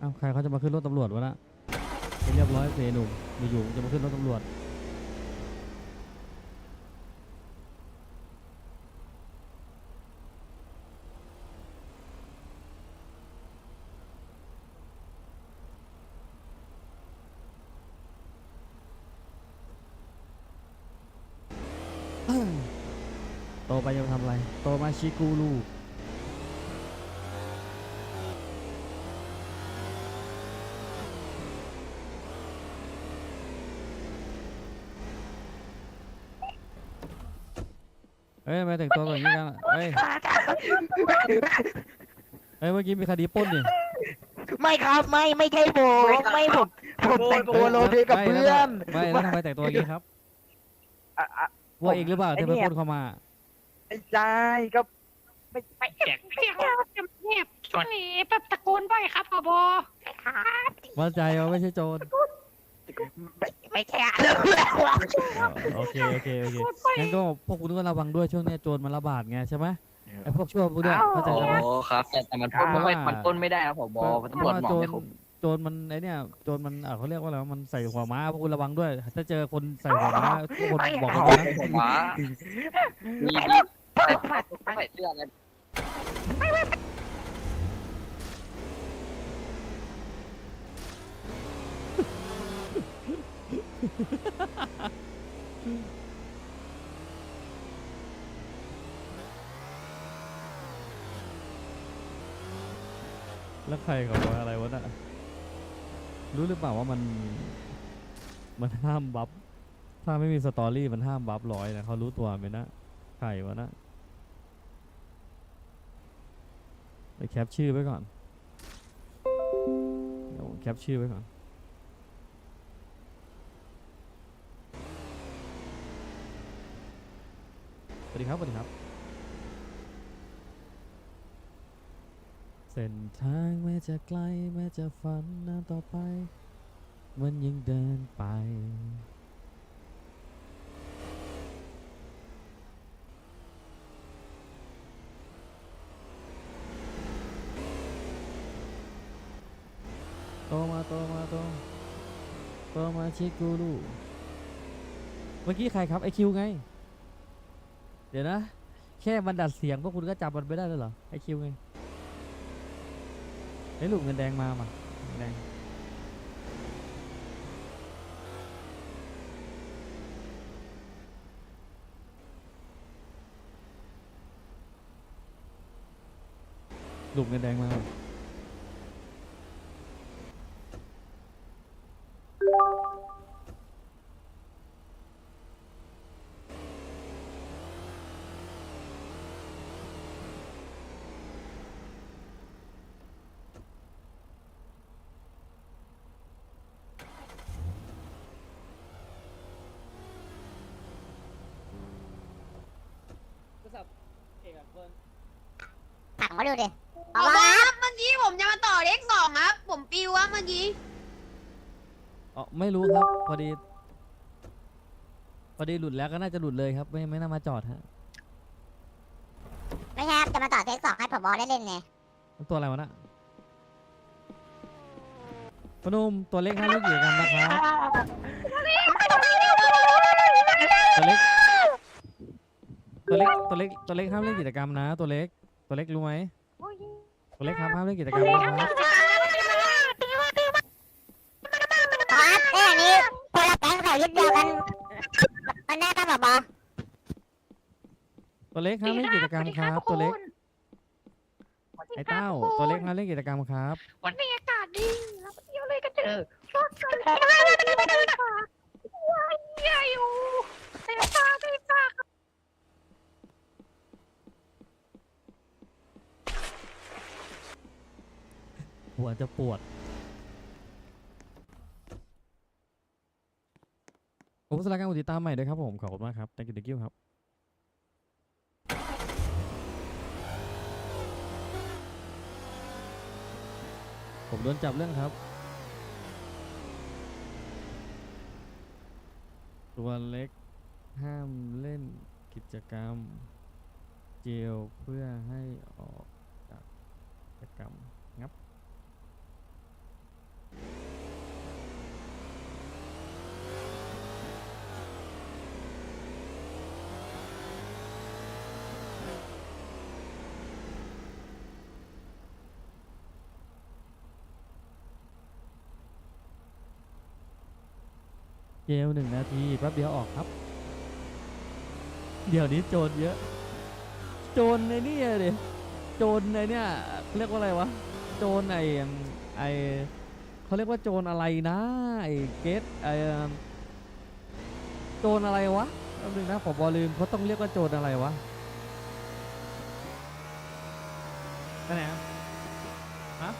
อ้าวใครเขาจะมาขึ้นรถตำรวจวะนะเรียบร้อยเสยหนุ่มอยู่ๆจะมาขึ้นรถตำรวจโตไปจะทำอะไร โตมาชิกูลูก เอ้ยทำไมแต่งตัวแบบนี้กันอะเอ้ยเอ้ยเมื่อกี้มีคดีปล้นดิไม่ครับไม่ไม่ใช่ผมไม่ผมผมแต่งตัวโรลเพลย์กับไม่เพื่แล้วอทำนไม่แล้วทำไมแต่งตัวอย่างนี้ครับอะอะว่าเองหรือเปล่าไอ้ที่ไปเนี่ยปล้นเข้ามาไม่ใช่ก็ไม่ไม่เสียงเสียงเงียบช่วงนี้แบบตะโกนบ่อยครับผบครับมั่นใจว่าไม่ใช่โจร ไม่ไม่ใช่โอเคโอเคโอเคงั้นก็พวกคุณก็ระวังด้วยช่วงนี้โจรมันระบาดไงใช่ไหมไอ้พวกชั่วพวกเนี้ยเข้าใจไหมโอ้ครับ แต่แต่มันปล้นไม่มันปล้นไม่ได้ครับผบตำรวจหมอบโจรไม่ครบโจรมันไอเนี่ยโจรมันอะเขาเรียกว่าอะไรวะมันใส่หัวม้าพวกคุณระวังด้วย ถ้าเจอคนใส่หัวม้าทุกคนบอกกันนะผมว่ามีมีใส่ใส่เสื้อกัน แล้วใครเขาบออะไรวะน่ะ รู้หรือเปล่าว่ามัน มันห้ามบัฟ ถ้าไม่มีสตอรี่มันห้ามบัฟร้อยนะเขารู้ตัวไหมนะ ใครวะนะไปแคปชื่อไว้ก่อน เดี๋ยวแคปชื่อไว้ก่อน สวัสดีครับสวัสดีครับ เส้นทางแม้จะไกลแม้จะฝันนานต่อไป มันยังเดินไป โตมาโตมาโตโตมาชิกูรูเมื่อกี้ใครครับไอคิวไง เดี๋ยวนะ แค่มันดัดเสียงพวกคุณก็จำมันไม่ได้แล้วเหรอไอคิวไงไอ้ยลูกเงินแดงมามาเงินแดงลูกเงินแดงมามาโทรศัพท์ เอกเฟิร์นถังมาดูดิผบครับเมื่อกี้ผมจะมาต่อเลขสองครับ ผมปิวว่าเมื่อกี้อ๋อไม่รู้ครับ พอดี พอดีหลุดแล้วก็น่าจะหลุดเลยครับ ไม่ไม่น่ามาจอดฮะไม่ใช่ครับจะมาต่อเทคสองให้ผบได้เล่นไงมันตัวอะไรวะน่ะพอหนุ่มตัวเล็กห้ามเล่นกิจกรรมนะครับตัวเล็ก ตัวเล็กตัวเล็กตัวเล็กห้ามเล่นกิจกรรมนะ ตัวเล็กตัวเล็กรู้ไหมตัวเล็กครับห้ามเล่นกิจกรรมนะครับครับเอ้ยอันนี้คนละแก๊งเขายึดเดียวกัน มันได้ป่ะผบตัวเล็กห้ามเล่นกิจกรรมครับ ตัวเล็กไอ้เต้าตัวเล็กห้ามเล่นกิจกรรมครับวันนี้อากาศดีเราไปเที่ยวเลยกันเถอะรถกันว้ายใหญ่อยู่เต็มตาเต็มตา หัวจะปวดผมสลาการกดติดตามใหม่ด้วยครับผม ขอบคุณมากครับ thank you thank you ครับผมโดนจับเรื่องครับ ตัวเล็กห้ามเล่นกิจกรรม เจลเพื่อให้ออกจากกิจกรรม งับ เกลหนึ่งนาทีแป๊บเดียวออกครับ เดี๋ยวนี้โจรเยอะ โจรในนี่อะดิโจรในเนี่ยเรียกว่าอะไรวะ โจรไอไอเขาเรียกว่าโจรอะไรนะไอเกตไอโจรอะไรวะแป๊บนึงนะผมบอลืมเขาต้องเรียกว่าโจรอะไรวะไปไหนอะฮะ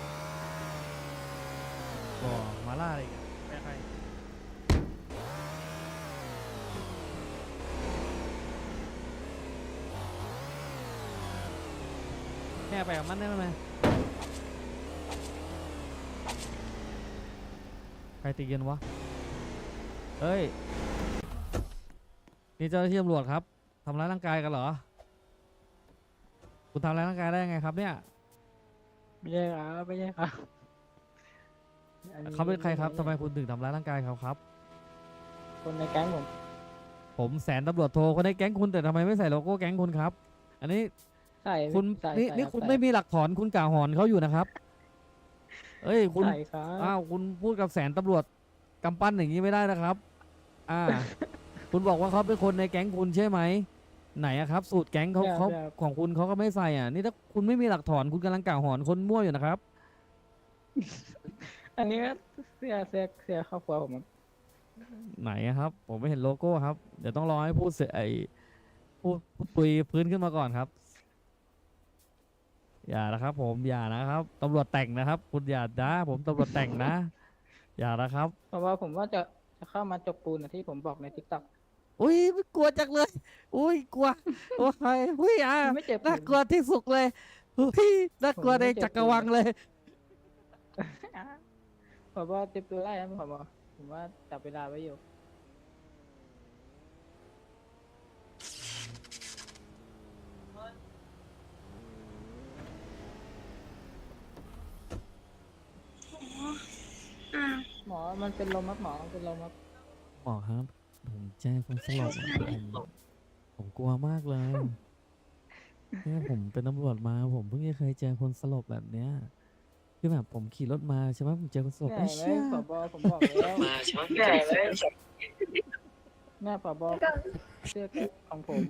บ่มาล่าอะไรกันแม่ใครแม่ไปกับมันได้ไหมใครตีกันวะ เฮ้ย นี่เจ้าหน้าที่ตำรวจครับทำร้ายร่างกายกันเหรอ คุณทำร้ายร่างกายได้ยังไงครับเนี่ย ไม่ใช่ครับไม่ใช่ครับอัเขาเป็นใครครับทำไมคุณถึงทำร้ายร่างกายเขาครับ คนในแก๊งผม ผมแสนตำรวจโทรคนในแก๊งคุณแต่ทำไมไม่ใส่โลโก้แก๊งคุณครับ อันนี้ ใส่คุณใส่นี่ใส่นี่รับคุณใส่ไม่มีหลักฐานคุณกล่าวหอนเขาอยู่นะครับ เอ้ยคุณใส่ครับอ้าวคุณพูดกับแสนตำรวจกำปั้นอย่างนี้ไม่ได้นะครับ อ่า คุณบอกว่าเขาเป็นคนในแก๊งคุณใช่ไหม ไหนอะครับ สูตรแก๊งเขาเขาของคุณเขาก็ไม่ใส่อะ นี่ถ้าคุณไม่มีหลักฐานคุณกำลังกล่าวหอนคนมั่วอยู่นะครับ อันนี้ก็เสื้อเสื้อเสื้อครอบครัวผมครับไหนอะครับ ผมไม่เห็นโลโก้ครับ เดี๋ยวต้องรอให้พูดเสร็จไอพูดพูดคุยพื้นขึ้นมาก่อนครับ อย่านะครับ ผมอย่านะครับตำรวจแต่งนะครับ คุณอย่านะผมตำรวจแต่งนะ อย่านะครับ เพราะว่าผมว่าจะจะเข้ามาจกปูนอะที่ผมบอกในทิกตอก อุ้ยไม่กลัวจังเลยอุ้ยกลัวโอ้ยอุ้ยอะไม่เจ็บน่ากลัวที่สุดเลยอุ้ยน่ากลัวในจักรวาลเลยผมว่าเจ็บตัวได้นะผมว่าผมว่าจับเวลาไว้อยู่ หมอ มันเป็นลมครับหมอมันเป็นลมครับหมอครับ ผมแจ้งคนสลบอะผมผมกลัวมากเลยเนี่ยผมเป็นตำรวจมา ผมเพิ่งจะเคยเจอคนสลบแบบเนี้ยคือแบบผมขี่รถมาใช่ไหมผมเจอคนสลบใช่ไอ้ไหมเชี่ยผบผมบอกแล้วมาใช่ไหมแม่ผบเสื้อของผม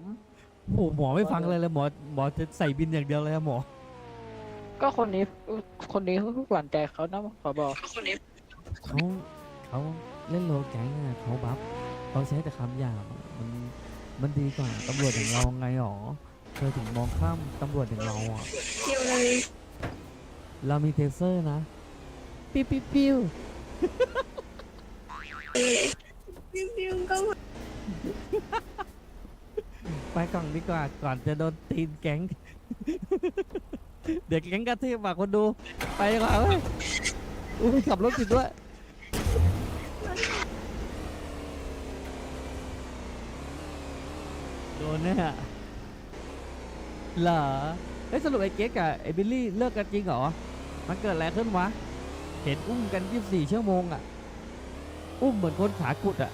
โอ้โหหมอไม่ฟังเลยเลยหมอหมอจะใส่บินอย่างเดียวเลยอะหมอก็คนนี้ คนนี้เขาหวานใจเขานะผบคนนี้ เขาเขาเล่นโลแก๊งอะเขาบัฟเขาใช้แต่คำหยาบอะมันมันดีกว่าตำรวจอย่างเราไงหรอเธอถึงมองข้ามตำรวจอย่างเราอะเดียวเลยเรามีเทเซอร์นะปิ้วปิ้วปิ้วปิ้วปิ้วก็ไปกล่องดีกว่าก่อนจะโดนตีนแก๊ง เดี๋ยวแก๊งกระทืบปากคนดู ไปดีกว่าเว้ยอุ้ยขับรถผิดด้วย โดนเนี่ยเหรอเฮ้ยสรุปไอ้เก๊กกับไอ้บิลลี่เลิกกันจริงเหรอ มันเกิดอะไรขึ้นวะ เห็นอุ้มกัน 24 ชั่วโมงอะอุ้มเหมือนคนขากุดอะ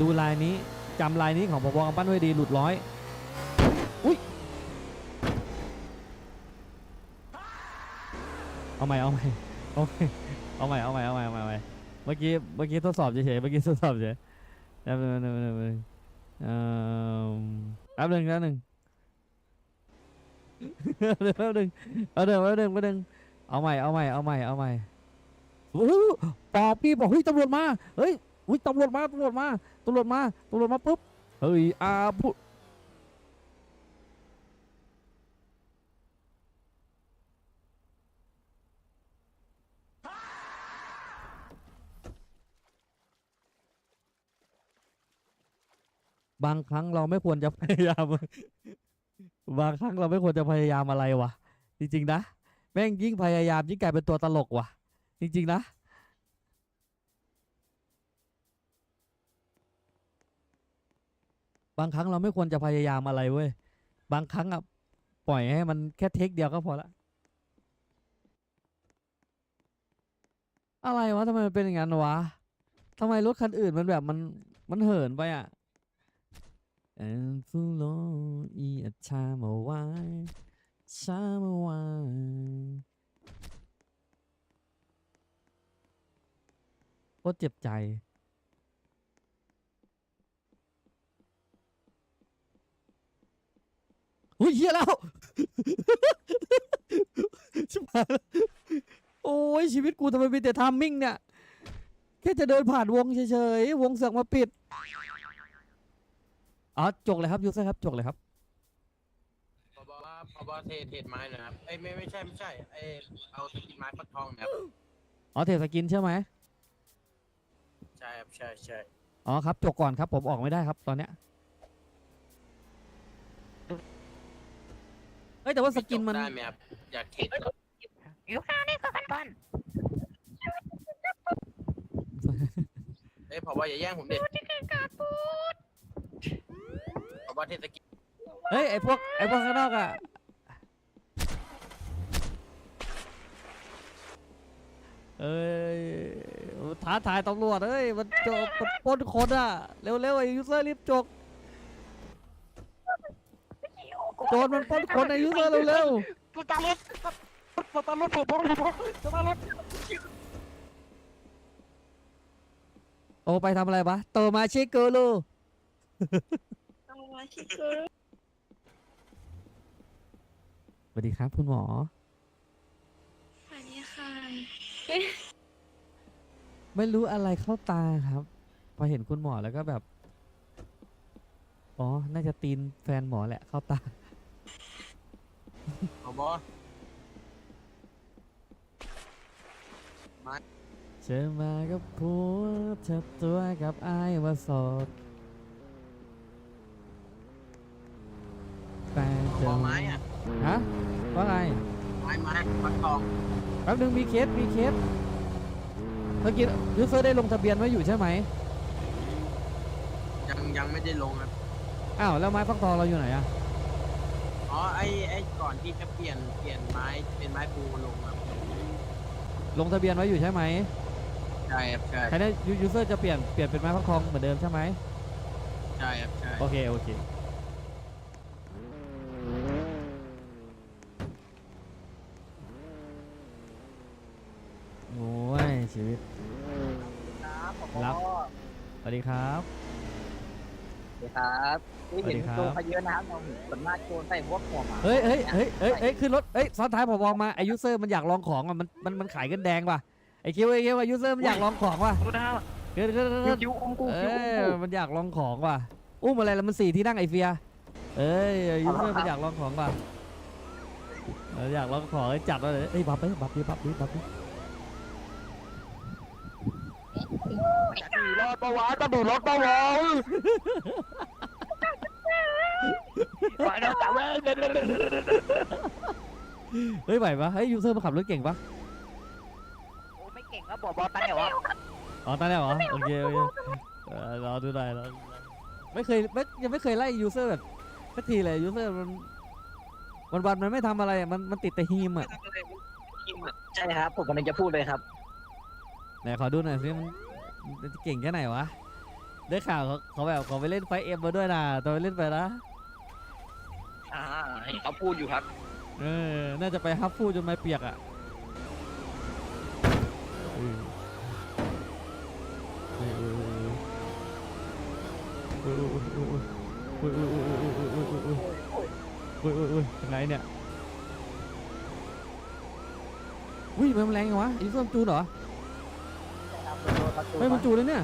ดูลายนี้จำลายนี้ของพอปปกำปั้นไว้ดีหลุดร้อย อุ้ย เอาใหม่เอาใหม่โอเคเอาใหม่เอาใหม่เอาใหม่เอาใหม่เมื่อกี้เมื่อกี้ทดสอบเฉยเมื่อกี้ทดสอบเฉยๆแป๊บนึงแป๊บนึงแป๊บนึง เอ่อแป๊บนึงแป๊บนึงแป๊บนึงแป๊บนึงแป๊บนึงแป๊บนึงเอาใหม่เอาใหม่เอาใหม่เอาใหม่โอ้โหปอบพี่บอกเฮ้ยตำรวจมาเฮ้ยอุ้ยตำรวจมาตำรวจมาตำรวจมาตำรวจมาปุ๊บเฮ้ยอาพู บางครั้งเราไม่ควรจะพยายาม บางครั้งเราไม่ควรจะพยายามอะไรวะจริงๆนะแม่งยิ่งพยายามยิ่งกลายเป็นตัวตลกว่ะ จริง ๆ นะบางครั้งเราไม่ควรจะพยายามอะไรเว้ย บางครั้งอะปล่อยให้มันแค่เทคเดียวก็พอละ อะไรวะทำไมมันเป็นอย่างนั้นวะทำไมรถคันอื่นมันแบบมันมันเหินไปอะ And follow e a time a while time a while โคเจ็บใจอ้ยเฮียแล้ว ชิบหายล้วโอ้ย ชีวิตกูทำไมมีแต่ทามมิ่งเนี่ย แค่จะเดินผ่านวงเฉยๆ วงเสือกมาปิด อ๋อจกเลยครับยูเซอร์ครับจกเลยครับพบว่าพบเทเทไม้นะครับเอ้ยไม่ไม่ใช่ไม่ใช่เอ้ยเอาสกินไม้ฟักทองนะครับอ๋อเทสกินใช่ไหมใช่ครับใช่ใช่อ๋อครับจกก่อนครับผมออกไม่ได้ครับตอนเนี้ยเฮ้ยแต่ว่าสกินมัน ได้ไหมครับอยากเทสอยู่ข้างนี้ก็กันบอลเอ้ยพบว่าอย่าแย่งผมเด็ดพบว่า เทสกินเฮ้ยไอพวกไอพวกข้างนอกอะเอ้ยท้าทายตำรวจเอ้ยมันจมมันปล้นคนอะเร็วๆไอยูเซอร์รีบจกโจรมันปล้นคนไอยูเซอร์เร็วสตาร์ทสตาร์ทผมผมผมสตาร์ทๆโอไปทำอะไรปะโตมาชิเกลู อร์ลูสวัสดีครับ คุณหมอ สวัสดีค่ะไม่รู้อะไรเข้าตาครับ พอเห็นคุณหมอแล้วก็แบบ อ๋อ น่าจะตีนแฟนหมอแหละเข้าตาพบว่าเจอมากับผัวเธอตัวกับไอ้ายว่าโสดแต่ พ เจ บ อ ไม้อะ ฮะ ว่าไงไม้ไม้ฟักทองแป๊บนึงมีเคสมีเคสเมื่อกี้ยูเซอร์ได้ลงทะเบียนไว้อยู่ใช่ไหมยังยังไม่ได้ลงครับอ้าวแล้วไม้ฟักทองเราอยู่ไหนอะอ๋อไอไอก่อนที่จะเปลี่ยนเปลี่ยนไม้เป็นไม้ปูลงครับลงทะเบียนไว้อยู่ใช่ไหมใช่ครับใช่ใครได้ยูเซอร์จะเปลี่ยนเปลี่ยนเป็นไม้ฟักทองเหมือนเดิมใช่ไหมใช่ครับใช่โอเคโอเค โอ้ย ชีวิตรับ สวัสดีครับ สวัสดีครับที่เห็นสวัสดีครับโจรเขาเยอะนะครับเราเห็นส่วนมากโจรใส่พวกหัวหมาเฮ้ยเฮ้ยเฮ้ยเฮ้ยเฮ้ยขึ้นรถเฮ้ยซ้อนท้ายผบองมาไอยูเซอร์มันอยากลองของอะมันมันมันขายกันแดงป่ะไอคิวไอคิวไอยูเซอร์มันอยากลองของว่ะดูนะขึ้นขึ้นขึ้นขึ้นคิวอุ้มกูเอคิวอุ้มอกูมันอยากลองของว่ะอุ้มอะไรแล้วมันสี่ที่นั่งไอเฟียเอ้ยยูเซอร์มันอยากลองของว่ะเอออยากลองของเอ้ยจัดมาเลยเอ้ยบับไปบับดิบับดิบับดิ ดูรถปะวะจะดูรถปะวะไปแล้วแต่เว้ยเฮ้ยไหวปะเฮ้ยยูเซอร์มันขับรถเก่งปะโอ้ไม่เก่งแล้วบอกบอลตันเหรอวะอ๋อตอนแรกเหรอโอเคโอเคเออรอดูหน่อยรอดูหน่อยไม่เคยไม่ยังไม่เคยไล่ยูเซอร์แบบสักทีเลยยูเซอร์มันวันวันๆมันไม่ทำอะไรอะมันมันติดแต่ฮีมอะ ใช่ครับ ผมกำลังจะพูดเลยครับ ไหนขอดูหน่อยสิมันมันจะเก่งแค่ไหนวะ ได้ข่าวเขาเขาแบบเขาไปเล่นไฟเอ็มมาด้วยนะตอนไปเล่นไปนะอ่าเขาพูดอยู่ครับ เออ น่าจะไปฮับฟูจนไม่เปียกอะเออเออเออเออเออเออเออเออเออเออเออเออเออเออเออเออเออยังไงเนี่ย อุ้ยมันแรงไงวะอีส้มจูนเหรอ ไม่มันจูนเลยเนี่ย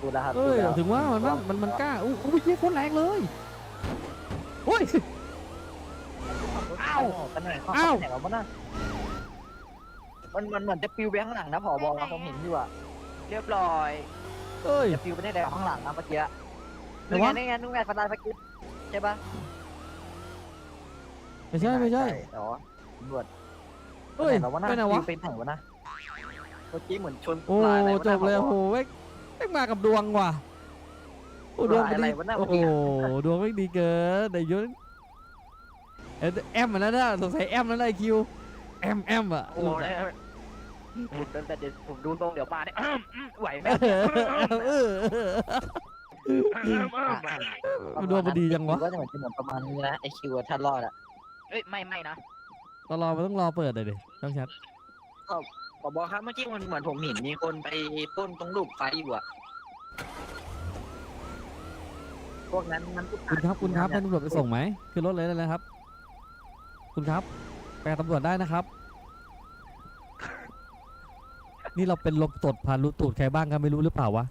ดูแล้วครับเอ้ยถึงว่ามันมันมันมันกล้าอู้หูเยี่ยโคตรแรงเลยโอ้ยอ้าวกันหน่อยอ้าวไหนวะมันน่ะมันมันเหมือนจะปิวไปข้างหลังนะผอบอผมเห็นอยู่อะเรียบร้อยเอ้ยจะปิวไปได้แต่ข้างหลังนะเมื่อกี้ไหนนี่ไงวะนี่ไงนู่นไงฟันลายเมื่อกี้ใช่ปะไม่ใช่ไม่ใช่อ๋อตำรวจเฮ้ยไหนวะไปไหนวะเป็นไหนวะนะ เมื่อกี้เหมือนชนโอ้ลายอะไรวะจนะบเลยผโอ้โหแม่งแม่งมากับดวงว่ะโอ้ดวงลายไม่อะไรดีวะน่ะโอ้โหดวงไม่ดีเกินไอ้ยุนเอ้ยแอมมันนั่นน่ะสงสัยแอมนั่นแหละไอ้คิวแอมแอมอะโอ้โหเนี่ยผมเดินแต่เดี๋ยวผมดูตรงเดี๋ยวมาเนี่ยไหวไหมเออเออเออดวงมันดีจังวะก็จะเหมือนจะเหมือนประมาณนี้นะไอคิวถ้ารอดอะเอ้ยไม่ไม่นะตอนรอมันต้องรอเปิดเลยดิต้องชัด ผบครับเมื่อกี้มันเหมือนผมเห็นมีคนไปต้นตรงลูกไฟอยู่อะพวกนั้นมันคุณครับคุณครับให้ตำรวจไปส่งไหมขึ้นรถเลยได้เลยครับ คุณครับไปกับตำรวจได้นะครับ นี่เราเป็นลมตดผ่านรูตูดใครบ้างกันไม่รู้หรือเปล่าวะ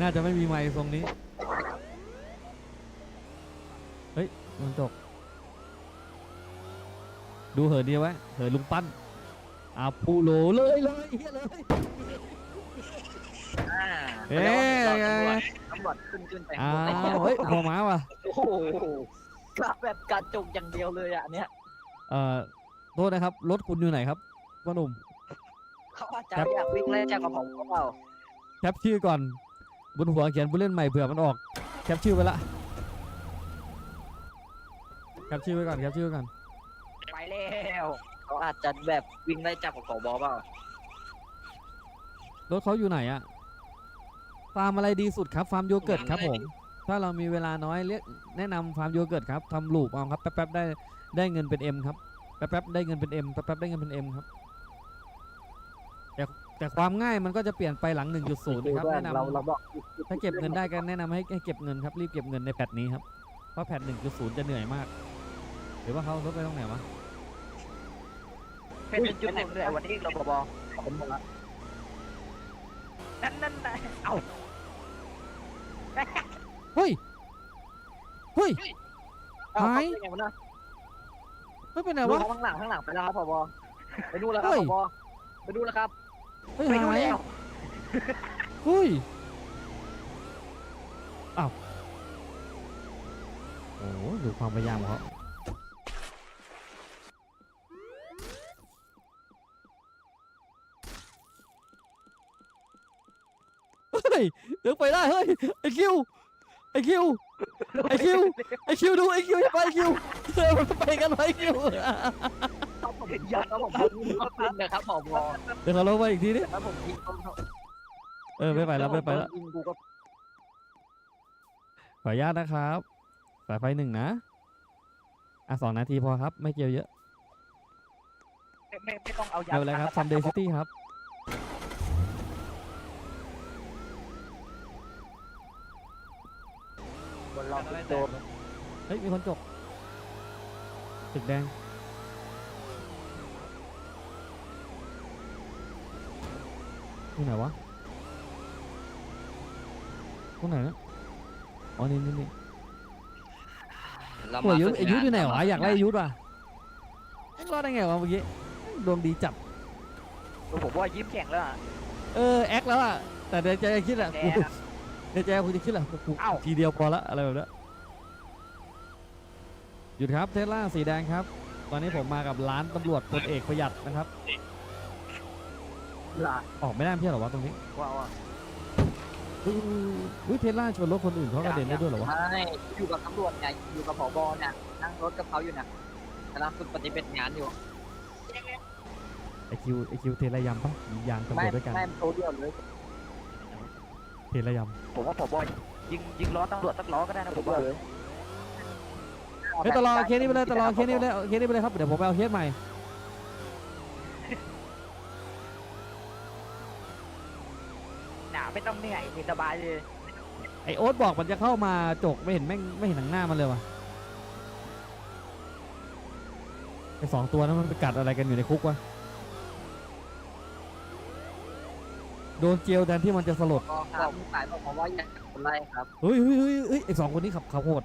น่าจะไม่มีไมค์ทรงนี้ เฮ้ยมันจก ดูเหอะดีไว้เหอะลุงปั้นอาปูโหลเลยเลยเฮียเลยอ่าเอ๊ะตำรวจตำรวจขึ้นขึ้นแต่งอ้าตัววเฮ้ยหัวม้าว่ะโอ้โหกลับแบบกระจุกอย่างเดียวเลยอะเนี่ยเอ่อโทษนะครับรถคุณอยู่ไหนครับพ่อหนุ่มเขาอาจจะอยากวิ่งไล่จับกับผมเขาเปล่าแคปชื่อก่อนบนหัวเขียนผู้เล่นใหม่เผื่อมันออกแคปชื่อไว้ละแคปชื่อไว้ก่อนแคปชื่อไว้ก่อนไป แล้วเขาอาจจะแบบวิ่งไล่จับกับผบเปล่ารถเขาอยู่ไหนอะฟาร์มอะไรดีสุดครับฟาร์มโยเกิร์ตครับผม ถ้าเรามีเวลาน้อยเรียกแนะนำฟาร์มโยเกิร์ตครับทำลูปเอาครับแป๊บๆได้ได้เงินเป็น M ครับแป๊บๆได้เงินเป็น M แป๊บๆได้เงินเป็น M ครับแต่แต่ความง่ายมันก็จะเปลี่ยนไปหลัง 1.0นะครับแนะนำเราเราบอกถ้าเก็บเงินได้ก็แนะนำให้ให้เก็บเงินครับรีบเก็บเงินในแพทนี้ครับเพราะแพท1.0จะเหนื่อยมากหรือว่าเขารถไปตรงไหนวะ เป็นจุดไหนเลยวันนี้เราบอผมหมดละนั่นนั่นนั่นเอาเฮ้ย เฮ้ยเอาหายเขาเป็นไงวะนะไม่เป็นไรดูวะเขาข้างหลังข้างหลังไปแล้วครับผบไปดูแล้วครับเฮ้ยผบไปดูแล้วครับเฮ้ยไปดูหายแล้วเฮ้ยอ้าวโอ้โหดูความพยายามของเขา ฮ้ยเดี๋ยวไปได้เฮ้ยไอคิวไอคิวไอคิวไอคิวดูไอคิวอย่าไปไอคิวเออมันไปกันไว้ไอคิวครับผมยัดครับผมผมยิงก็เป็นนะครับผบเดี๋ยวเขาลงมาอีกทีดิแล้วผมยิงเขาเออไม่ไปแล้วไม่ไปแล้วยิงกูก็ขออนุญาตนะครับสายไฟหนึ่งนะอะสองนาทีพอครับ ไม่เกี่ยวเยอะ ไม่ไม่ไม่ต้องเอายาเร็วเลยครับซัมเดย์ซิตี้ครับ บนเราโดนเฮ้ย มีคนจกตึกแดง ตรงไหนวะ ตรงไหนนะอ๋อ นี่นี่นี่โอ้ยยุทธอายุทธอยู่ไหนวะ อยากไล่อายุทธว่ะเอ็งรอดได้ไงวะเมื่อกี้ดวงดีจัดผมว่ายิ้มแข็งแล้วอะ เออ แอคแล้วอะ แต่ในใจคิดอะกูแกนะ ในใจกูจะคิดแหละกูเอ้าทีเดียวพอละอะไรแบบนี้หยุดครับเทสลาสีแดงครับ ตอนนี้ผมมากับร้านตำรวจพลเอกประหยัดนะครับ หลาออกไม่ได้ไม่ใช่เหรอวะตรงนี้ว้าวอะอุ้ยอุ้ยเทสลาชนรถคนอื่นเขากระเด็นได้ด้วยเหรอวะไม่อยู่กับตำรวจไงอยู่กับผบเนี่ยนั่งรถกับเขาอยู่เนี่ยกำลังฝึกปฏิบัติงานอยู่ ไอคิวไอคิวเทระยำปะมียางตำรไม่วจด้วยกัน ไม่ตัวเดียวเลย เทระยผมว่าผบยิงยิงล้อตำรวจสักล้อก็ได้นะผมว่าำเฮ้ยตลอดเคสนี้ไปเลยตลอดเคสนี้ไปเลยเอาเคสนี้ไปเลยครับเดี๋ยวผมไปเอาเคสใหม่หนาไม่ต้องเหนื่อยสบายเลยไอโอ๊ตบอกมันจะเข้ามาจกไม่เห็นแม่งไม่เห็นหนังหน้ามันเลยวะไอสองตัวนั้นมันไปกัดอะไรกันอยู่ในคุกวะ โดนเจลแทนที่มันจะสลดก็ครับสายบอกว่าอยากคนไล่ครับเฮ้ยเฮ้ยเฮ้ยเฮ้ยไอสองคนนี้ขับขับโหด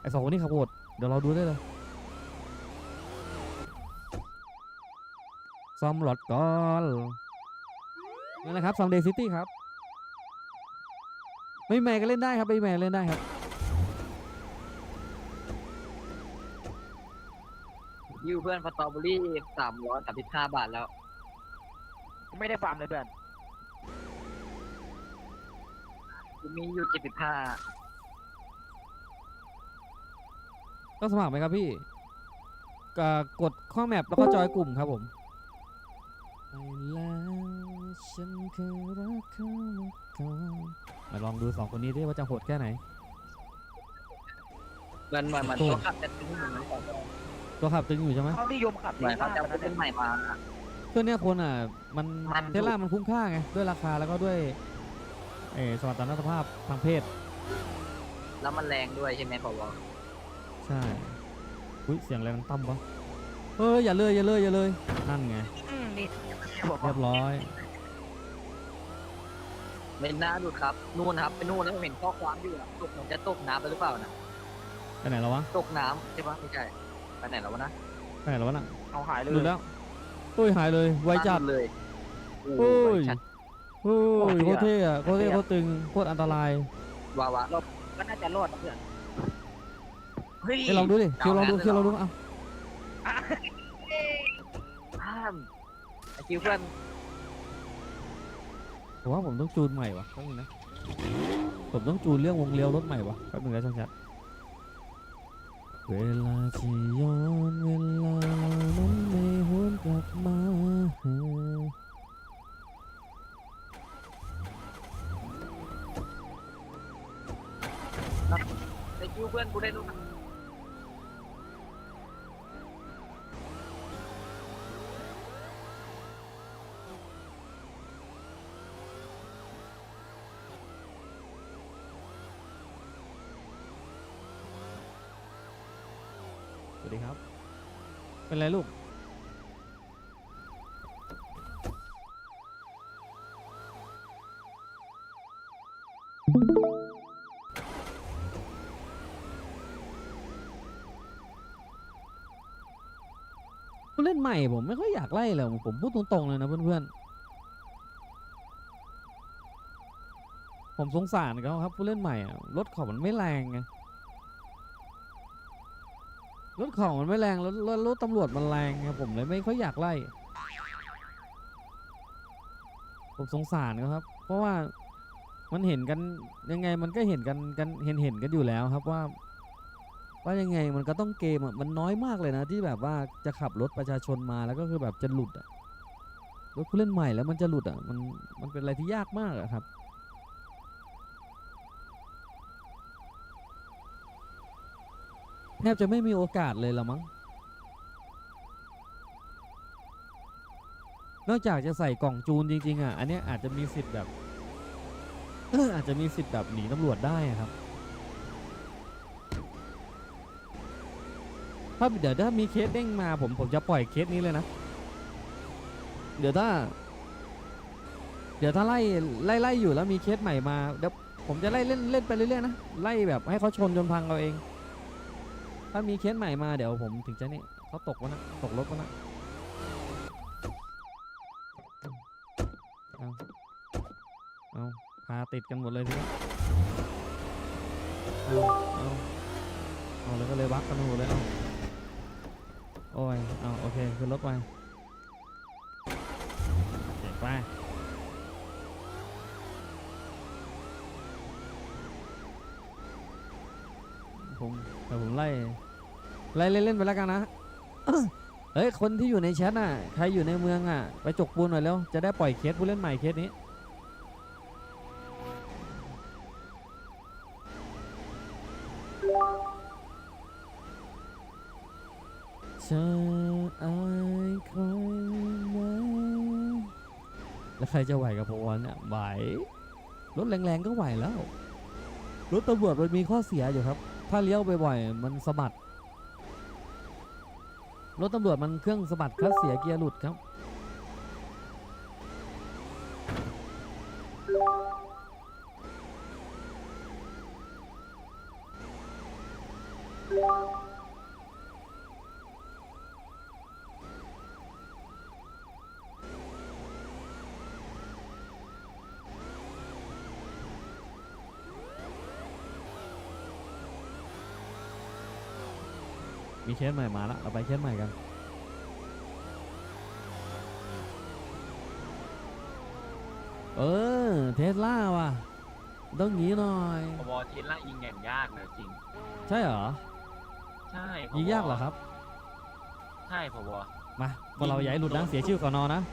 ไอสองคนนี้ขับโหดเดี๋ยวเราดูได้เลยซ่อมรถก่อนนี่แหละครับซัมเดย์ซิตี้ครับ ไม่แม่ก็เล่นได้ครับไม่แม่เล่นได้ครับ ยิวเพื่อนสตรอเบอรี่สามร้อยสามสิบห้าบาทแล้ว ไม่ได้ฟาร์มเลยเพื่อน มีอยู่เจ็ดสิบห้าก็สมัครไหมครับพี่ก็กดข้อแมปแล้วก็จอยกลุ่มครับผมไปแล้วฉันเคยรักเขามาก่อนมาลองดูสองคนนี้ดิว่าจะโหดแค่ไหน เหมือนเหมือนเหมือนตัวขับจะทิ้งเหมือนกันตัวขับตึงอยู่ใช่ไหมเขานิยมขับเหมือนเขาจะเอาเป็นใหม่มา เครื่องเนี้ยคนอะ มันมัน เทสลามันคุ้มค่าไง ด้วยราคาแล้วก็ด้วย เออสมรรถนะภาพทางเพศ แล้วมันแรงด้วยใช่ไหมผบใช่อุ้ยเสียงอะไรมันตั้มวะเฮ้ยอย่าเลยอย่าเลยอย่าเลยนั่นไง อืมนี่เรียบร้อยไม่น่าดูครับ นู่นครับไปนู่นแล้วผมเห็นข้อความอยู่อะตกผมจะตกน้ำไปหรือเปล่านะไปไหนแล้ววะ ตกน้ำใช่ปะไม่ใช่ไปไหนแล้ววะนะไปไหนแล้ววะน่ะเอาหายเลยหลุดแล้วโอ้ยหายเลย ไวจัด เลยโอ้โอ้ย ยชัด โอ้ยโคโคตตรรเท่เท่อะอะโคตรเท่โคตรเท่อะโคตรตึงโคตรอันตราย วาวะเราก็น่าจะรอดนะเพื่อนเฮ้ยเอ้ยลองดูดิคิวลองดูคิวลองดูเอ้าข้ามไอคิวเพื่อนผมว่าผมต้องจูนใหม่วะแป๊บนึงนะผมต้องจูนเรื่องวงเลี้ยวรถใหม่วะแป๊บนึงนะช่างชัดเวลาที่ย้อนเวลานั้นไม่หวนกลับมาหา ไอคิวเพื่อน กูได้รู้นะสวัสดีครับ เป็นไรลูก ผู้เล่นใหม่ผมไม่ค่อยอยากไล่เลยผมพูดตรงๆเลยนะเพื่อนๆ ผมสงสารเขาครับผู้เล่นใหม่รถเขามันไม่แรงไงรถของมันไม่แรงแล้วรถตำรวจมันแรงไงผมเลยไม่ค่อยอยากไล่ ผมสงสารเขาครับ เพราะว่ามันเห็นกันยังไงมันก็เห็นกันกันเห็นเห็นกันอยู่แล้วครับว่า ว่ายังไงมันก็ต้องเกมอะมันน้อยมากเลยนะ ที่แบบว่าจะขับรถประชาชนมาแล้วก็คือแบบจะหลุดอะรถผู้เล่นใหม่แล้วมันจะหลุดอะมันมันเป็นอะไรที่ยากมากอะครับแทบจะไม่มีโอกาสเลยละมั้ง นอกจากจะใส่กล่องจูนจริง ๆ อะ อันนี้อาจจะมีสิทธิ์แบบอาจจะมีสิทธิ์แบบหนีตำรวจได้อะครับ ถ้าเดี๋ยวถ้ามีเคสเด้งมาผมผมจะปล่อยเคสนี้เลยนะ เดี๋ยวถ้า เดี๋ยวถ้าไล่ไล่ไล่อยู่แล้วมีเคสใหม่มาเดี๋ยวผมจะไล่เล่นเล่นไปเรื่อยๆนะไล่แบบให้เขาชนจนพังเอาเอง ถ้ามีเคสใหม่มาเดี๋ยวผมถึงจะนี่เขาตกวะนะตกรถวะนะเอาเอาพาติดกันหมดเลยทีนี้เอาเอาเอาแล้วก็เลยบักกันหมดเลยเอา โอ้ยเอาโอเคขึ้นรถไปเจ็บไปผมแต่ผมไล่ไล่เล่นๆไปแล้วกันนะเฮ้ยคนที่อยู่ในแชทน่ะใครอยู่ในเมืองอะ ไปจกปูนหน่อยเร็วจะได้ปล่อยเคสผู้เล่นใหม่เคสนี้ จะอายใครไหมแล้วใค รจะไหวกับผมวะเนี่ยไหวรถแรงๆก็ไหวแล้วรถตำรวจมันมีข้อเสียอยู่ครับ ถ้าเลี้ยวบ่อยๆมันสะบัดรถตำรวจมันเครื่องสะบัดคลัตช์เสียเกียร์หลุดครับ มีเคสใหม่มาแล้วเราไปเคสใหม่กันเออเทสลาว่ะต้องงี้หน่อย พบเทสลายิงอย่างยากเลยจริง ใช่เหรอ ใช่ผบยิงยากเหรอครับ ใช่พบมาพวกเราอย่าให้หลุดนะเสียชื่อก่อนนอนนะใ